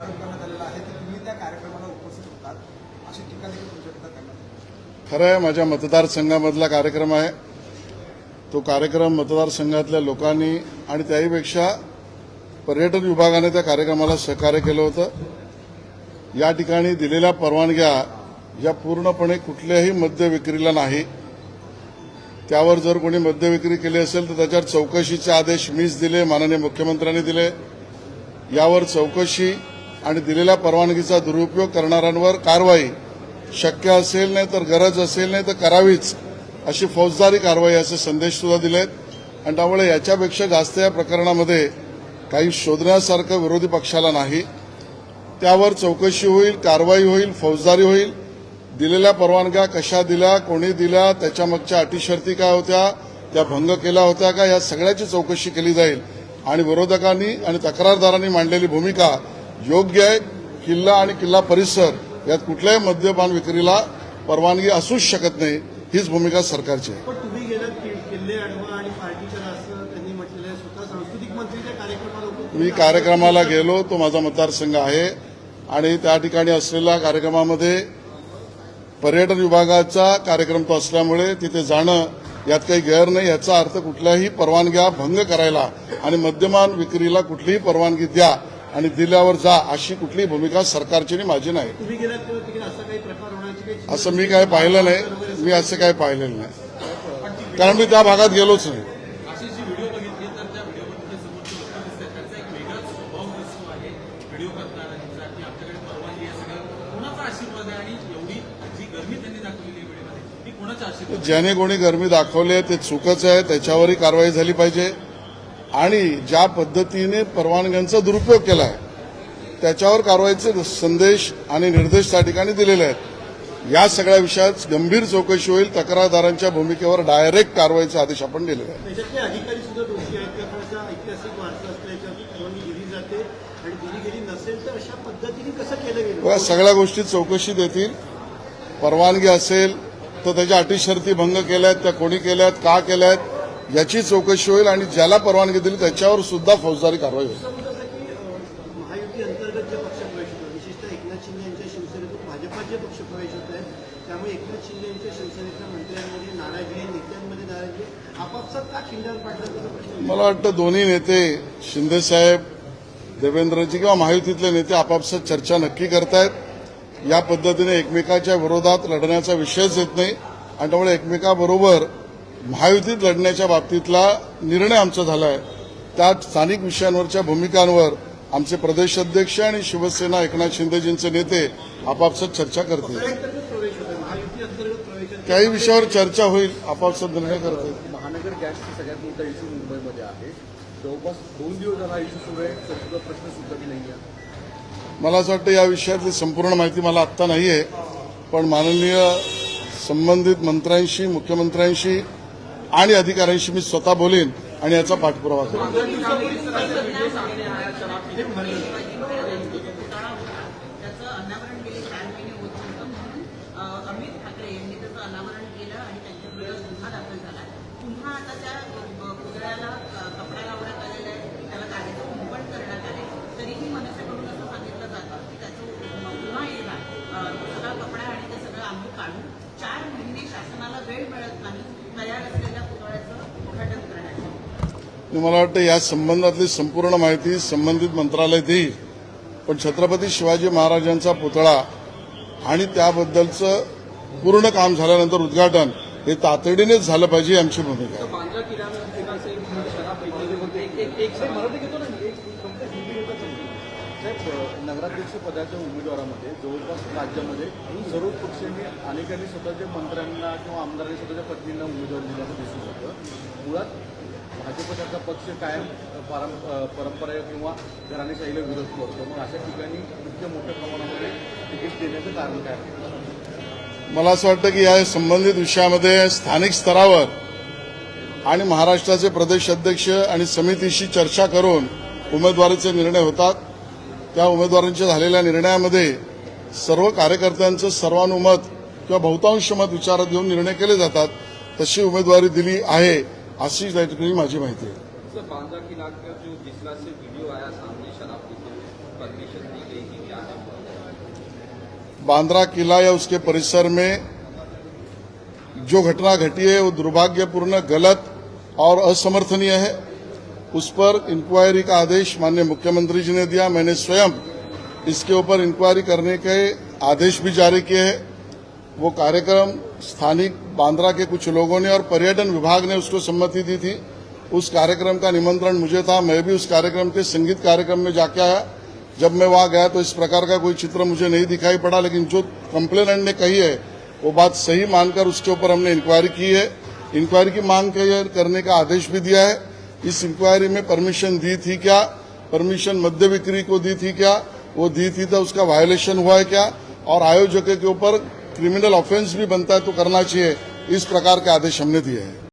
करण्यात आलेला आहे तुम्ही त्या कार्यक्रमाला उपस्थित होतात. अशी टीका देखील तुमच्याकडे करण्यात खरं आहे माझ्या मतदारसंघामधला कार्यक्रम आहे. तो कार्यक्रम मतदारसंघातल्या लोकांनी आणि त्याहीपेक्षा पर्यटन विभागाने त्या कार्यक्रमाला सहकार्य केलं होतं. या ठिकाणी दिलेल्या परवानग्या या पूर्णपणे कुठल्याही मद्य विक्रीला नाही. त्यावर जर कोणी मद्य विक्री केली असेल तर त्याच्यावर चौकशीचे आदेश मीच दिले माननीय मुख्यमंत्र्यांनी दिले. यावर चौकशी आणि दिलेल्या परवानगीचा दुरुपयोग करणाऱ्यांवर कारवाई शक्य असेल नाही तर गरज असेल नाही तर करावीच अशी फौजदारी कारवाई असे संदेश सुद्धा दिलेत. आणि त्यामुळे याच्यापेक्षा जास्त या प्रकरणामध्ये काही शोधण्यासारखं विरोधी पक्षाला नाही. त्यावर चौकशी होईल कारवाई होईल फौजदारी होईल. दिलेल्या परवानग्या कशा दिल्या कोणी दिल्या त्याच्यामागच्या अटीशर्ती काय होत्या त्या भंग केला होत्या का या सगळ्याची चौकशी केली जाईल. आणि विरोधकांनी आणि तक्रारदारांनी मांडलेली भूमिका योग्य आहे. किल्ला आणि किल्ला परिसर यात कुठल्याही मद्यपान विक्रीला परवानगी असूच शकत नाही. हीच भूमिका सरकारची आहे. मी कार्यक्रमाला गेलो. तो माझा मतदारसंघ आहे. आणि त्या ठिकाणी असलेल्या कार्यक्रमामध्ये पर्यटन विभागाचा कार्यक्रम तो असल्यामुळे तिथे जाणं यात काही गैर नाही. याचा अर्थ कुठल्याही परवानग्या भंग करायला आणि मद्यमान विक्रीला कुठलीही परवानगी द्या आणि दिल्यावर जा अशी कुठलीही भूमिका सरकारची आणि माझी नाही. असा मी काय पाहिलं नाही. मी असं काय पाहिलेलं नाही. कारण मी त्या भागात गेलोच नाही? ज्याने कोणी गरमी दाखवली आहे ते चुकच आहे. त्याच्यावरही कारवाई झाली पाहिजे. आणि ज्या पद्धतीने परवानग्यांचा दुरुपयोग केला आहे त्याच्यावर कारवाईचे संदेश आणि निर्देश त्या ठिकाणी दिलेले आहेत. या सगळ्या विषयात गंभीर चौकशी होईल तक्रारदारांच्या भूमिकेवर डायरेक्ट कारवाईचे आदेश आपण दिलेले आहेत. आहेत. दिली बघा सगळ्या गोष्टी चौकशी देतील. परवानगी असेल तर त्याच्या अटी शर्ती भंग केल्यात त्या कोणी केल्यात का केल्यात याची चौकशी होईल आणि ज्याला परवानगी दिली त्याच्यावर सुद्धा फौजदारी कारवाई होईल. शिंदे शिंदे मला वाटतं दोन्ही नेते शिंदेसाहेब देवेंद्रजी किंवा महायुतीतले नेते आपापसात चर्चा नक्की करतायत. या पद्धतीने एकमेकाच्या विरोधात लढण्याचा विषयच येत नाही. आणि त्यामुळे एकमेकाबरोबर महायुतीत लढण्याच्या बाबतीतला निर्णय आमचा झाला आहे त्या स्थानिक विषयांवरच्या भूमिकांवर आमचे प्रदेश अध्यक्ष आणि शिवसेना एकनाथ शिंदेजींचे नेते आपापसात चर्चा करतील. काही विषयावर चर्चा होईल आपापसात निर्णय करतील. महानगर गॅसचा सगळ्यात मोठा इश्यू मुंबईमध्ये आहे. जवळपास दोन दिवस झाला इश्यू सुरू आहे. प्रश्न सुटत नाही मला असं वाटतं या विषयातली संपूर्ण माहिती मला आत्ता नाही आहे पण माननीय संबंधित मंत्र्यांशी मुख्यमंत्र्यांशी आणि अधिकाऱ्यांशी मी स्वतः बोलेन आणि याचा पाठपुरावा करेन. त्याचं चार महिने म्हणून ठाकरे यांनी त्याचं केलं आणि त्यांच्या दाखल झाला पुन्हा आता कपडा लावण्यात आहे त्याला कुंपण करण्यात आले तरीही सांगितलं जातं की पुन्हा आणि ते सगळं आम्ही काढून चार महिने शासनाला वेळ मिळत नाही. तयार असलेल्या पुतळ्याचं उद्घाटन करण्यासाठी आणि मला वाटतं या संबंधातली संपूर्ण माहिती संबंधित मंत्रालय देईल पण छत्रपती शिवाजी महाराजांचा पुतळा आणि त्याबद्दलचं पूर्ण काम झाल्यानंतर उद्घाटन हे तातडीनेच झालं पाहिजे आमची भूमिका होते नगराध्यक्ष पदाच्या उमेदवारामध्ये जवळपास राज्यामध्ये सर्व पक्षांनी अनेकांनी स्वतःच्या मंत्र्यांना किंवा आमदारांनी स्वतःच्या पत्नींना उमेदवारी दिल्याचं दिसून येतं. मुळात भाजपचा पक्ष कायम पारं परंपरा किंवा घराणेशाहीला विरोध करतो. मग अशा ठिकाणी इतक्या मोठ्या प्रमाणामध्ये तिकीट देण्याचं कारण काय? मला असं वाटतं की या संबंधित विषयामध्ये स्थानिक स्तरावर आणि महाराष्ट्राचे प्रदेश अध्यक्ष आणि समितीशी चर्चा करून उमेदवारीचे निर्णय होतात. त्या उमेदवारांच्या झालेल्या निर्णयामध्ये सर्व कार्यकर्त्यांचं सर्वानुमत किंवा बहुतांश मत विचारात घेऊन निर्णय केले जातात. तशी उमेदवारी दिली आहे. अशी त्या ठिकाणी माझी माहिती आहे सर बांद्रा किला का जो जिस से वीडियो आया सामने शराब पीते हुए बांद्रा किला या उसके परिसर में जो घटना घटी है वो दुर्भाग्यपूर्ण गलत और असमर्थनीय है। उस पर इंक्वायरी का आदेश माननीय मुख्यमंत्री जी ने दिया। मैंने स्वयं इसके ऊपर इंक्वायरी करने के आदेश भी जारी किए हैं। वो कार्यक्रम स्थानिक बांद्रा के कुछ लोगों ने और पर्यटन विभाग ने उसको सम्मति दी थी। उस कार्यक्रम का निमंत्रण मुझे था। मैं भी उस कार्यक्रम के संगीत कार्यक्रम में जाके आया। जब मैं वहाँ गया तो इस प्रकार का कोई चित्र मुझे नहीं दिखाई पड़ा, लेकिन जो कंप्लेनेंट ने कही है, वो बात सही मानकर उसके ऊपर हमने इंक्वायरी की है। इंक्वायरी की मांग करने का आदेश भी दिया है। इस इंक्वायरी में परमिशन दी थी क्या? परमिशन मद्य बिक्री को दी थी क्या? वो दी थी तो उसका वायोलेशन हुआ है क्या? और आयोजक के ऊपर क्रिमिनल ऑफेंस भी बनता है तो करना चाहिए। इस प्रकार के आदेश हमने दिए हैं।